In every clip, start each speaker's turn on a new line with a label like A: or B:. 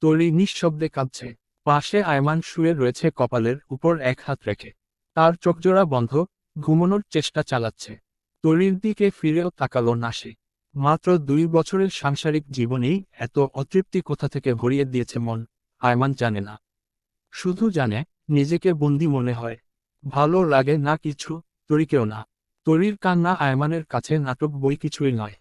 A: তরি নিঃশব্দে কাঁদছে। পাশে আয়মান শুয়ে রয়েছে কপালের উপর এক হাত রেখে। তার চোখজোড়া বন্ধ, ঘুমানোর চেষ্টা চালাচ্ছে। তরির দিকে ফিরেও তাকালো না সে। মাত্র দুই বছরের সাংসারিক জীবনেই এত অতৃপ্তি কোথা থেকে ভরিয়ে দিয়েছে মন, আয়মান জানে না। শুধু জানে, নিজেকে বন্দি মনে হয়। ভালো লাগে না কিছু, তরিকেও না। তরির কান্না আয়মানের কাছে নাটক বই কিছুই নয়।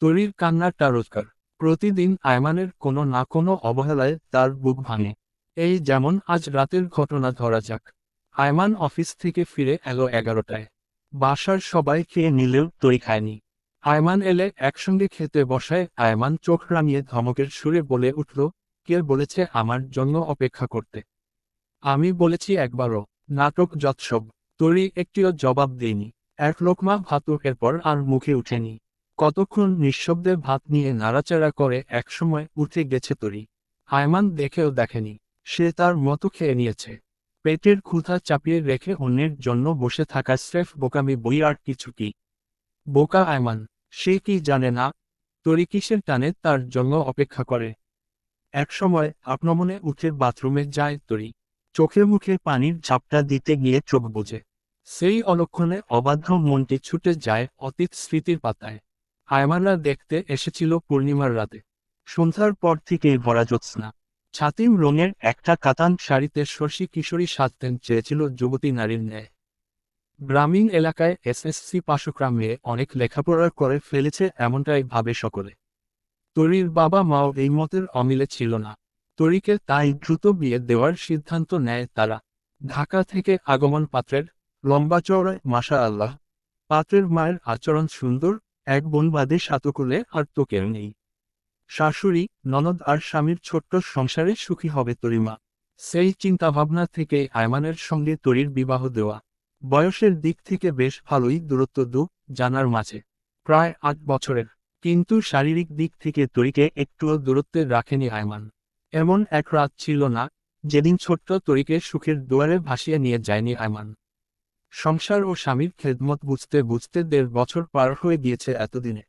A: তরির কান্নাটা রোজগার প্রতিদিন আয়মানের কোনো না কোনো অবহেলায় তার বুক ভাঙে। এই যেমন আজ রাতের ঘটনা ধরা যাক। আয়মান অফিস থেকে ফিরে এলো এগারোটায়। বাসার সবাই খেয়ে নিলেও তরি খায়নি। আয়মান এলে একসঙ্গে খেতে বসায় আয়মান চোখ রাঙিয়ে ধমকের সুরে বলে উঠল, কে বলেছে আমার জন্য অপেক্ষা করতে? আমি বলেছি একবারও। নাটক যৎসব। তরি একটিও জবাব দেয়নি। এক লোকমা ভাত এরপর আর মুখে উঠেনি। কতক্ষণ নিঃশব্দে ভাত নিয়ে নাড়াচাড়া করে একসময় উঠে গেছে তরি। আয়মান দেখেও দেখেনি। সে তার মতো খেয়ে নিয়েছে। পেটের ক্ষুধা চাপিয়ে রেখে অন্যের জন্য বসে থাকা স্রেফ বোকামি বই আর কিছু কি? বোকা আয়মান, সে কি জানে না? তরি কিসের টানে তার জন্য অপেক্ষা করে। একসময় আপনমনে উঠে বাথরুমে যায় তরি। চোখে মুখে পানির ঝাপটা দিতে গিয়ে চোখ বোঝে সেই অলক্ষণে অবাধ্য মনটি ছুটে যায় অতীত স্মৃতির পাতায়। আয়মানরা দেখতে এসেছিল পূর্ণিমার রাতে। সন্ধ্যার পর থেকেই ভরা জ্যোৎস্না। ছাতিম রঙের একটা কাতান শাড়িতে শশী কিশোরী সাজতেন চেয়েছিল যুবতী নারীর ন্যায়। গ্রামীণ এলাকায় এসএসসি পাশকরা মেয়ে অনেক লেখাপড়া করে ফেলেছে এমনটাই ভাবে সকলে। তরির বাবা মাও এই মতের অমিলে ছিল না। তরিকে তাই দ্রুত বিয়ে দেওয়ার সিদ্ধান্ত নেয় তারা। ঢাকা থেকে আগমন পাত্রের লম্বা চওড়ায় মাসা আল্লাহ পাত্রের মায়ের আচরণ সুন্দর এক বোন বাদে সাতকুলে আর তো কেউ নেই। শাশুড়ি, ননদ আর স্বামীর ছোট্ট সংসারে সুখী হবে তরিমা সেই চিন্তাভাবনা থেকে আয়মানের সঙ্গে তরির বিবাহ দেওয়া। বয়সের দিক থেকে বেশ ভালোই দূরত্ব দু জানার মাঝে। প্রায় আট বছরের। কিন্তু শারীরিক দিক থেকে তরিকে একটুও দূরত্বে রাখেনি আয়মান। এমন এক রাত ছিল না, যেদিন ছোট্ট তরিকে সুখের দুয়ারে ভাসিয়ে নিয়ে যায়নি আয়মান। সংসার ও স্বামীর খেদমত বুঝতে বুঝতে দেড় বছর পার হয়ে গিয়েছে এতদিনে।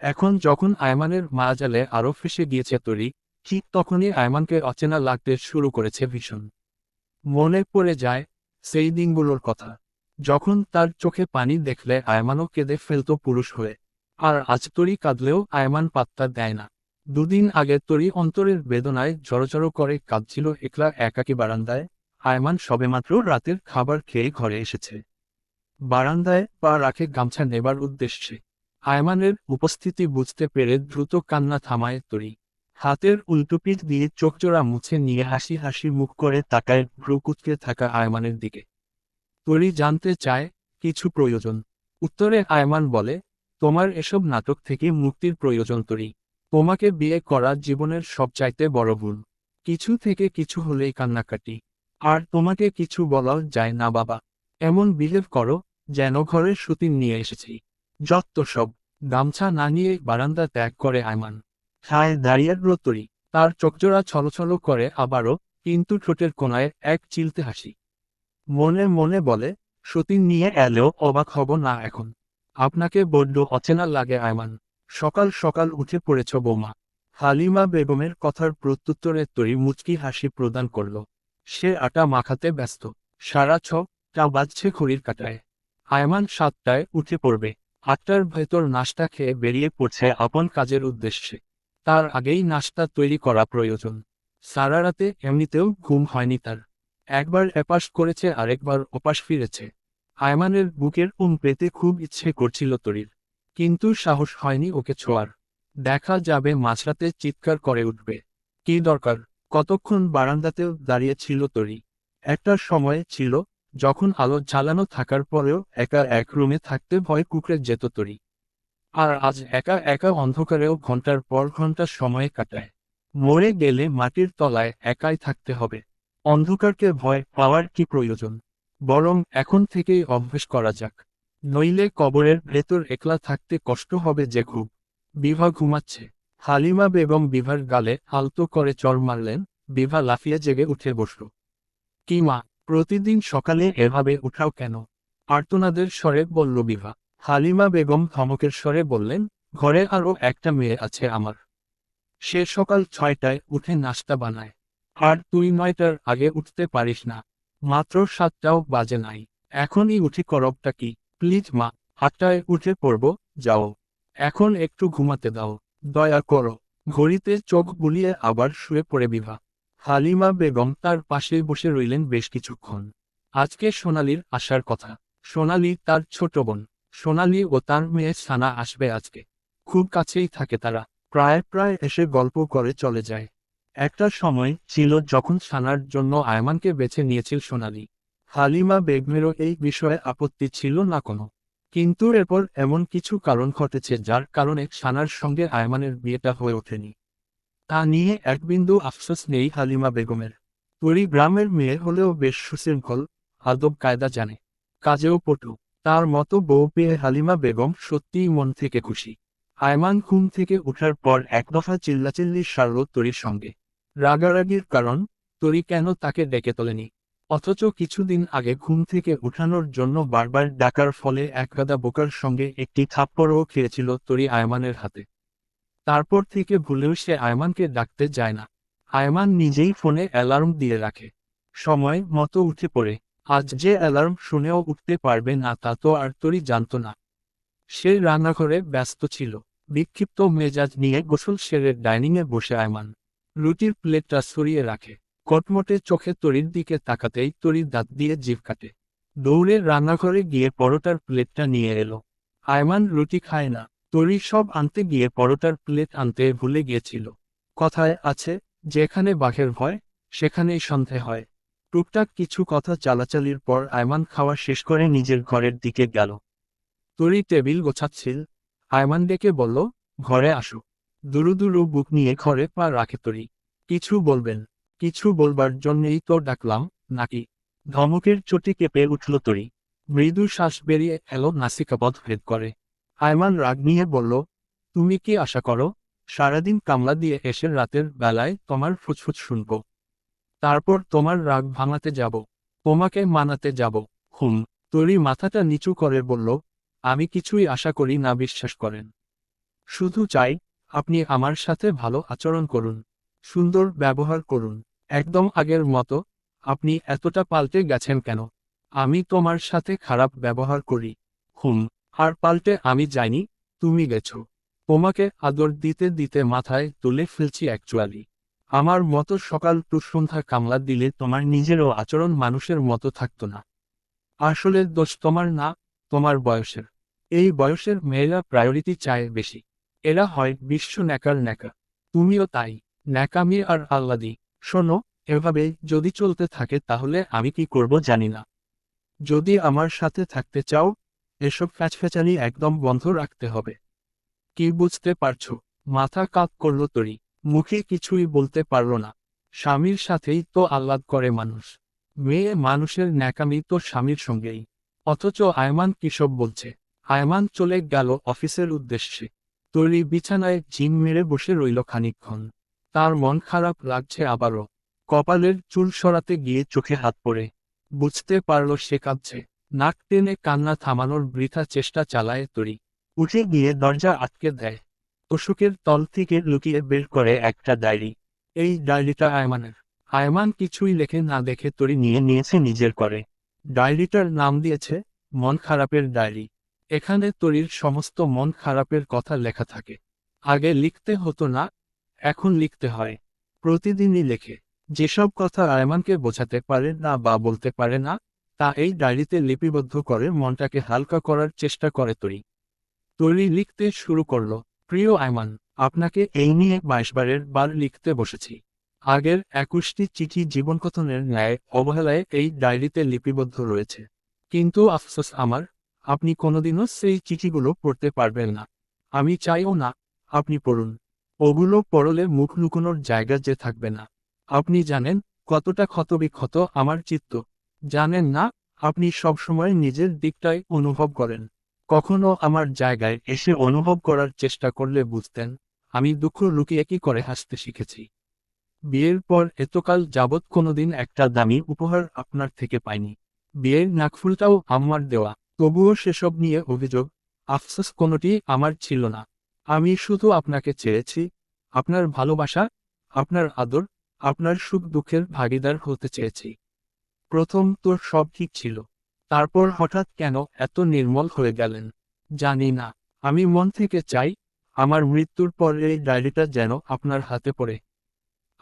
A: এখন যখন আয়মানের মায়াজালে আরও ফেসে গিয়েছে তরি, ঠিক তখনই আয়মানকে অচেনা লাগতে শুরু করেছে ভীষণ। মনে পড়ে যায় সেই দিনগুলোর কথা। যখন তার চোখে পানি দেখলে আয়মানও কেঁদে ফেলত পুরুষ হয়ে। আর আজ তরি কাঁদলেও আয়মান পাত্তা দেয় না। দুদিন আগে তরি অন্তরের বেদনায় জড়জড়ো করে কাঁদছিল একলা একাকী বারান্দায়। আয়মান সবেমাত্র রাতের খাবার খেয়ে ঘরে এসেছে। বারান্দায় পা রাখে গামছা নেবার উদ্দেশ্যে। আয়মানের উপস্থিতি বুঝতে পেরে দ্রুত কান্না থামায় তরি। হাতের উল্টোপিঠ দিয়ে চোখজোড়া মুছে নিয়ে হাসি হাসি মুখ করে তাকায় ভ্রু কুচকে থাকা আয়মানের দিকে। তরি জানতে চায়, কিছু প্রয়োজন। উত্তরে আয়মান বলে, তোমার এসব নাটক থেকে মুক্তির প্রয়োজন তরি। তোমাকে বিয়ে করা জীবনের সবচাইতে বড় ভুল। কিছু থেকে কিছু হলেই কান্নাকাটি। আর তোমাকে কিছু বলাও যায় না, বাবা। এমন বিহেভ করো যেন ঘরে সুতিন নিয়ে এসেছি। যত সব। গামছা না নিয়ে বারান্দা ত্যাগ করে আয়মান। ছায় দাঁড়িয়ে রতরি তার চোখজোড়া ছলছল করে আবারও কিন্তু ঠোঁটের কোনায় এক চিলতে হাসি। মনে মনে বলে, সতীন নিয়ে এলেও অবাক হব না এখন। আপনাকে বড্ড অচেনা লাগে আয়মান। সকাল সকাল উঠে পড়েছ বৌমা। হালিমা বেগমের কথার প্রত্যুত্তরে তৈরি মুচকি হাসি প্রদান করল। সে আটা মাখাতে ব্যস্ত। সারা ছ, টা বাজছে খড়ির কাটায়। আয়মান সাতটায় উঠে পড়বে। আটটার ভেতর নাস্তা খেয়ে বেরিয়ে পড়ছে আপন কাজের উদ্দেশ্যে। তার আগেই নাস্তা তৈরি করা প্রয়োজন। সারা রাতে এমনিতেও ঘুম হয়নি তার। একবার এপাশ করেছে, আরেকবার ওপাশ ফিরেছে। আয়মানের বুকের উম পেতে খুব ইচ্ছে করছিল তরির। কিন্তু সাহস হয়নি ওকে ছোঁয়ার। দেখা যাবে মাঝরাতে চিৎকার করে উঠবে। কি দরকার? কতক্ষণ বারান্দাতেও দাঁড়িয়ে ছিল তরি। একটা সময় ছিল, যখন আলো জ্বালানো থাকার পরেও একা এক রুমে থাকতে ভয় কুকড়ে যেত তরি। আর আজ একা একা অন্ধকারেও ঘণ্টার পর ঘণ্টা সময় কাটায়। মরে গেলে মাটির তলায় একাই থাকতে হবে। অন্ধকারকে ভয় পাওয়ার কি প্রয়োজন? বরং এখন থেকেই অভ্যেস করা যাক। নইলে কবরের ভেতর একলা থাকতে কষ্ট হবে যে খুব। বিভা ঘুমাচ্ছে। হালিমা বেগম বিভার গালে আলতো করে চর মারলেন, বিভা লাফিয়ে জেগে উঠে বসল। কি মা, প্রতিদিন সকালে এভাবে উঠাও কেন? আর্তনাদের স্বরে বলল বিভা। হালিমা বেগম ধমকের স্বরে বললেন, ঘরে আরও একটা মেয়ে আছে আমার। সে সকাল ছয়টায় উঠে নাস্তা বানায়। আর তুই নয়টার আগে উঠতে পারিস না। মাত্র সাতটাও বাজে নাই। এখনই উঠি করবটা কি? প্লিজ মা, আটটায় উঠে পড়ব, যাও। এখন একটু ঘুমাতে দাও। দয়া করো, ঘড়িতে চোখ বুলিয়ে আবার শুয়ে পড়ে বিভা। হালিমা বেগম তার পাশে বসে রইলেন বেশ কিছুক্ষণ। আজকে সোনালির আসার কথা। সোনালি তার ছোট বোন। সোনালি ও তার মেয়ে সানা আসবে আজকে। খুব কাছেই থাকে তারা। প্রায় প্রায় এসে গল্প করে চলে যায়। একটা সময় ছিল যখন সানার জন্য আয়মানকে বেছে নিয়েছিল সোনালি। হালিমা বেগমেরও এই বিষয়ে আপত্তি ছিল না কোনো। কিন্তু এরপর এমন কিছু কারণ ঘটেছে যার কারণে সানার সঙ্গে আয়মানের বিয়েটা হয়ে ওঠেনি। তা নিয়ে এক বিন্দু আফসোস নেই হালিমা বেগমের। তরি গ্রামের মেয়ে হলেও বেশ সুশৃঙ্খল, আদব কায়দা জানে। কাজেও পটু। তার মতো বউ পেয়ে হালিমা বেগম সত্যিই মন থেকে খুশি। আয়মান ঘুম থেকে ওঠার পর এক দফা চিল্লাচিল্লি সারল তরির সঙ্গে। রাগারাগির কারণ, তরি কেন তাকে ডেকে তোলেনি? অথচ কিছুদিন আগে ঘুম থেকে উঠানোর জন্য বারবার ডাকার ফলে একগাদা বোকার সঙ্গে একটি থাপ্পড়ও খেয়েছিল তরি আয়মানের হাতে। তারপর থেকে ভুলেও সে আয়মানকে ডাকতে যায় না। আয়মান নিজেই ফোনে অ্যালার্ম দিয়ে রাখে। সময় মতো উঠে পড়ে। আজ যে অ্যালার্ম শুনেও উঠতে পারবে না তা তো আর তরি জানত না। সে রান্নাঘরে ব্যস্ত ছিল। বিক্ষিপ্ত মেজাজ নিয়ে গোসল সেরে ডাইনিংয়ে বসে আয়মান। রুটির প্লেটটা সরিয়ে রাখে। কটমটে চোখে তরির দিকে তাকাতেই তরির দাঁত দিয়ে জিভ কাটে। দৌড়ে রান্নাঘরে গিয়ে পরোটার প্লেটটা নিয়ে এলো। আয়মান রুটি খায় না তরি সব আনতে গিয়ে পরোটার প্লেট আনতে ভুলে গিয়েছিল। কথায় আছে, যেখানে বাঘের ভয়, সেখানেই সন্ধে হয়। টুকটাক কিছু কথা চালাচালির পর আয়মান খাওয়া শেষ করে নিজের ঘরের দিকে গেল। তরি টেবিল গোছাচ্ছিল। আয়মান ডেকে বলল, ঘরে আসো। দুরু দুরু বুক নিয়ে ঘরে পা রাখে তরি কিছু বলবেন। কিছু বলবার জন্যেই তো ডাকলাম, নাকি? ধমকের চটি কেঁপে উঠল তরি। মৃদু শ্বাস বেরিয়ে এলো নাসিকাপথ ভেদ করে। আয়মান রাগ নিয়ে বলল, তুমি কি আশা করো, সারাদিন কামলা দিয়ে এসে রাতের বেলায় তোমার ফুচফুচ শুনব। তারপর তোমার রাগ ভাঙাতে যাব, তোমাকে মানাতে যাব হুম, তরি মাথাটা নিচু করে বলল, আমি কিছুই আশা করি না, বিশ্বাস করেন। শুধু চাই, আপনি আমার সাথে ভালো আচরণ করুন। সুন্দর ব্যবহার করুন। একদম আগের মতো, আপনি এতটা পাল্টে গেছেন কেন? আমি তোমার সাথে খারাপ ব্যবহার করি। হুম, আর পাল্টে আমি যাইনি, তুমি গেছো। তোমাকে আদর দিতে দিতে মাথায় তুলে ফেলছি অ্যাকচুয়ালি আমার মতো সকাল টু সন্ধ্যা কামলা দিলে তোমার নিজেরও আচরণ মানুষের মতো থাকতো না। আসলে দোষ তোমার না, তোমার বয়সের। এই বয়সের মেয়েরা প্রায়োরিটি চায় বেশি। এরা হয় বিশ্ব ন্যাকার ন্যাকা। তুমিও তাই। ন্যাকামি আর আল্লাদি শোনো, এভাবে যদি চলতে থাকে তাহলে আমি কি করব জানি না। যদি আমার সাথে থাকতে চাও, এসব ফ্যাচফ্যাচানি একদম বন্ধ রাখতে হবে। কি বুঝতে পারছ? মাথা কাত করল তরি। মুখে কিছুই বলতে পারল না। স্বামীর সাথেই তো আহ্লাদ করে মানুষ। মেয়ে মানুষের ন্যাকামি তো স্বামীর সঙ্গেই। অথচ আয়মান কিসব বলছে? আয়মান চলে গেল অফিসের উদ্দেশ্যে। তরি বিছানায় জিম মেরে বসে রইল খানিকক্ষণ। তার মন খারাপ লাগছে আবারও। কপালের চুল সরাতে গিয়ে চোখে হাত পড়ে। বুঝতে পারল সে কাঁদছে। নাক টেনে কান্না থামানোর বৃথা চেষ্টা চালায় তরি। উঠে গিয়ে দরজা আটকে দেয়। অসুখের তল থেকে লুকিয়ে বের করে একটা ডায়েরি। এই ডায়েরিটা আয়মানের। আয়মান কিছুই লেখে না দেখে তরি নিয়ে নিয়েছে নিজের করে। ডায়েরিটার নাম দিয়েছে, মন খারাপের ডায়েরি। এখানে তরির সমস্ত মন খারাপের কথা লেখা থাকে। আগে লিখতে হতো না এখন লিখতে হয়। প্রতিদিনই লেখে। যেসব কথা আয়মানকে বোঝাতে পারে না বা বলতে পারে না, তা এই ডায়েরিতে লিপিবদ্ধ করে মনটাকে হালকা করার চেষ্টা করে তরি। তরি লিখতে শুরু করল, প্রিয় আয়মান আপনাকে এই নিয়ে বাইশবারের বার লিখতে বসেছি। আগের একুশটি চিঠি জীবনকথনের ন্যায় অবহেলায় এই ডায়েরিতে লিপিবদ্ধ রয়েছে। কিন্তু আফসোস আমার, আপনি কোনোদিনও সেই চিঠিগুলো পড়তে পারবেন না। আমি চাইও না, আপনি পড়ুন। ওগুলো পরলে মুখ লুকোনোর জায়গা যে থাকবে না। আপনি জানেন, কতটা ক্ষতবিক্ষত আমার চিত্ত। জানেন না, আপনি সবসময় নিজের দিকটাই অনুভব করেন। কখনো আমার জায়গায় এসে অনুভব করার চেষ্টা করলে বুঝতেন, আমি দুঃখ লুকিয়ে কি করে হাসতে শিখেছি। বিয়ের পর এতকাল যাবৎ কোনোদিন একটা দামি উপহার আপনার থেকে পাইনি। বিয়ের নাকফুলটাও আমার দেওয়া, তবুও সেসব নিয়ে অভিযোগ, আফসোস কোনোটি আমার ছিল না। আমি শুধু আপনাকে চেয়েছি, আপনার ভালোবাসা, আপনার আদর, আপনার সুখ দুঃখের ভাগিদার হতে চেয়েছি। প্রথম তোর সব ঠিক ছিল, তারপর হঠাৎ কেন এত নির্মল হয়ে গেলেন? জানি না, আমি মন থেকে চাই, আমার মৃত্যুর পর এই ডায়েরিটা যেন আপনার হাতে পড়ে।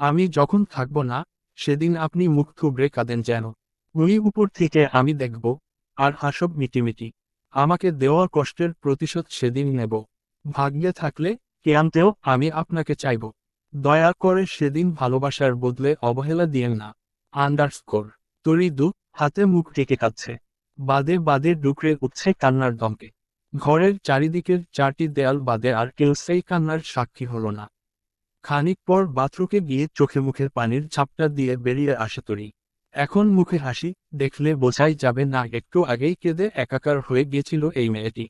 A: আমি যখন থাকব না, সেদিন আপনি মুখ থুবড়ে কাঁদেন যেন। ওই উপর থেকে আমি দেখব, আর হাসব মিটিমিটি। আমাকে দেওয়ার কষ্টের প্রতিশোধ সেদিন নেব। ভাগ্যে থাকলে কেয়ামতেও আমি আপনাকে চাইব। দয়া করে সেদিন ভালোবাসার বদলে অবহেলা দিয়েন না। আন্ডারস্কোর। তরি দু হাতে মুখ টেকে কাচ্ছে বাদে বাদে ডুকরে উঠছে কান্নার দমকে। ঘরের চারিদিকের চারটি দেয়াল বাদে আর কেউ সেই কান্নার সাক্ষী হলো না। খানিক পর বাথরুকে গিয়ে চোখে মুখের পানির ঝাপটা দিয়ে বেরিয়ে আসে তরি। এখন মুখে হাসি দেখলে বোঝাই যাবে না একটু আগেই কেঁদে একাকার হয়ে গিয়েছিল এই মেয়েটি।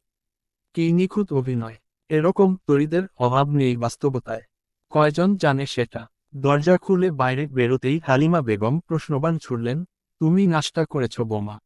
A: কি নিখুঁত অভিনয়। এরকম তরিদের অভাব নেই বাস্তবতায়। কয়জন জানে সেটা? দরজা খুলে বাইরে বেরোতেই হালিমা বেগম প্রশ্নবান ছুড়লেন, তুমি নাস্তা করেছ বোমা।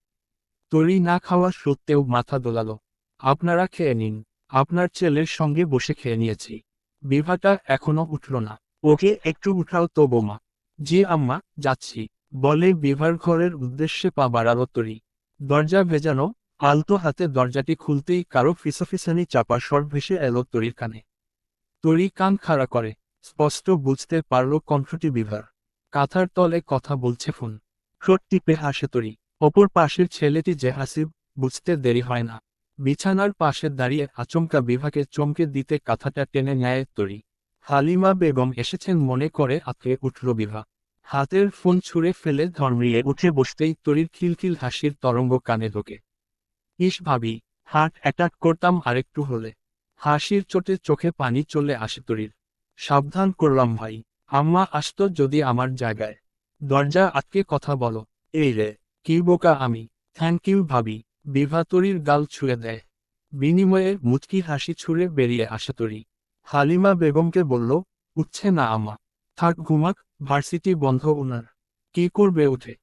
A: তরি না খাওয়া সত্ত্বেও মাথা দোলালো। আপনারা খেয়ে নিন। আপনার ছেলের সঙ্গে বসে খেয়ে নিয়েছি। বিভাটা এখনও উঠল না। ওকে একটু উঠাও তো বোমা। জি আম্মা, যাচ্ছি। বলে বিভার ঘরের উদ্দেশ্যে পা বাড়ালো তরি। দরজা ভেজানো আলতো হাতে দরজাটি খুলতেই কারও ফিসফিসানি চাপা স্বর ভেসে এলো তরির কানে। তরি কান খাড়া করে, স্পষ্ট বুঝতে পারল কণ্ঠটি বিভার। কাঁথার তলে কথা বলছে ফোন। ঠোঁট টিপে হাসে তরি। অপর পাশের ছেলেটি যে হাসিব বুঝতে দেরি হয় না। বিছানার পাশে দাঁড়িয়ে আচমকা বিভাকে চমকে দিতে কাঁথাটা টেনে নেয় তরি। হালিমা বেগম এসেছেন মনে করে আঁকড়ে উঠল বিভা। হাতের ফোন ছুঁড়ে ফেলে ধর্মিয়ে উঠে বসতেই তরির খিলখিল হাসির তরঙ্গ কানে ঢোকে। ইস ভাবি, হার্ট অ্যাটাক করতাম আরেকটু হলে। হাসির চোটে চোখে পানি চলে আসে তরির সাবধান করলাম ভাই, আম্মা আসতো যদি আমার জায়গায়। দরজা আটকে কথা বলো, এই রে, কি বোকা আমি থ্যাংক ইউ ভাবি। বিভা তরির গাল ছুঁয়ে দেয়। বিনিময়ে মুচকি হাসি ছুঁড়ে বেরিয়ে আসে তরি হালিমা বেগমকে বলল, উঠছে না আমা থাক ঘুমাক, ভার্সিটি বন্ধ উনার। কি করবে উঠে?